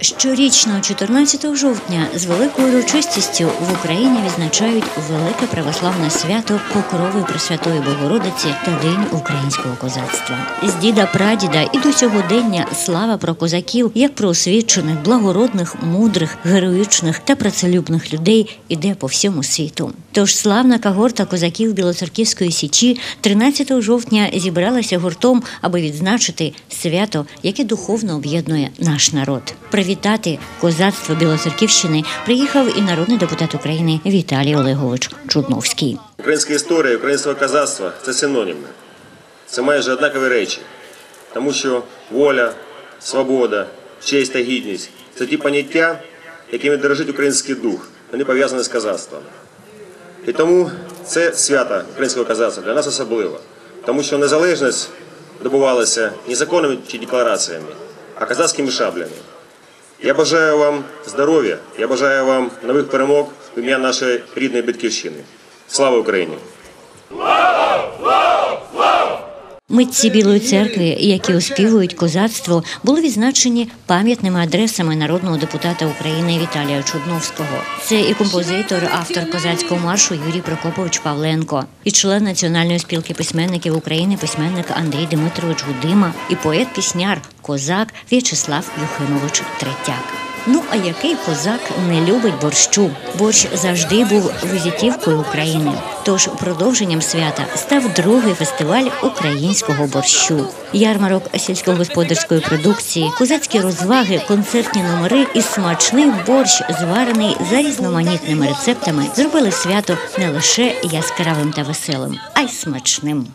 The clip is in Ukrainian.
Щорічно, 14 жовтня, з великою урочистістю в Україні відзначають велике православне свято Покрови Пресвятої Богородиці та День українського козацтва. З діда прадіда і до сьогодення слава про козаків, як про освічених, благородних, мудрих, героїчних та працелюбних людей іде по всьому світу. Тож славна когорта козаків Білоцерківської січі 13 жовтня зібралася гуртом, аби відзначити свято, яке духовно об'єднує наш народ. Привітати козацтво Білоцерківщини приїхав і народний депутат України Віталій Олегович Чудновський. Українська історія, українського козацтва це синоніми. Це майже однакові речі. Тому що воля, свобода, честь та гідність це ті поняття, якими дорожить український дух. Вони пов'язані з козацтвом. І тому це свято українського козацтва для нас особливо. Тому що незалежність добувалася не законами чи деклараціями, а козацькими шаблями. Я бажаю вам здоров'я, я бажаю вам нових перемог в ім'я нашої рідної батьківщини. Слава Україні! Митці Білої церкви, які оспівують козацтво, були відзначені пам'ятними адресами народного депутата України Віталія Чудновського. Це і композитор, автор козацького маршу Юрій Прокопович Павленко, і член Національної спілки письменників України, письменник Андрій Дмитрович Гудима, і поет-пісняр, козак В'ячеслав Юхимович Третяк. Ну а який козак не любить борщу? Борщ завжди був візитівкою України. Тож продовженням свята став другий фестиваль українського борщу. Ярмарок сільськогосподарської продукції, козацькі розваги, концертні номери і смачний борщ, зварений за різноманітними рецептами, зробили свято не лише яскравим та веселим, а й смачним.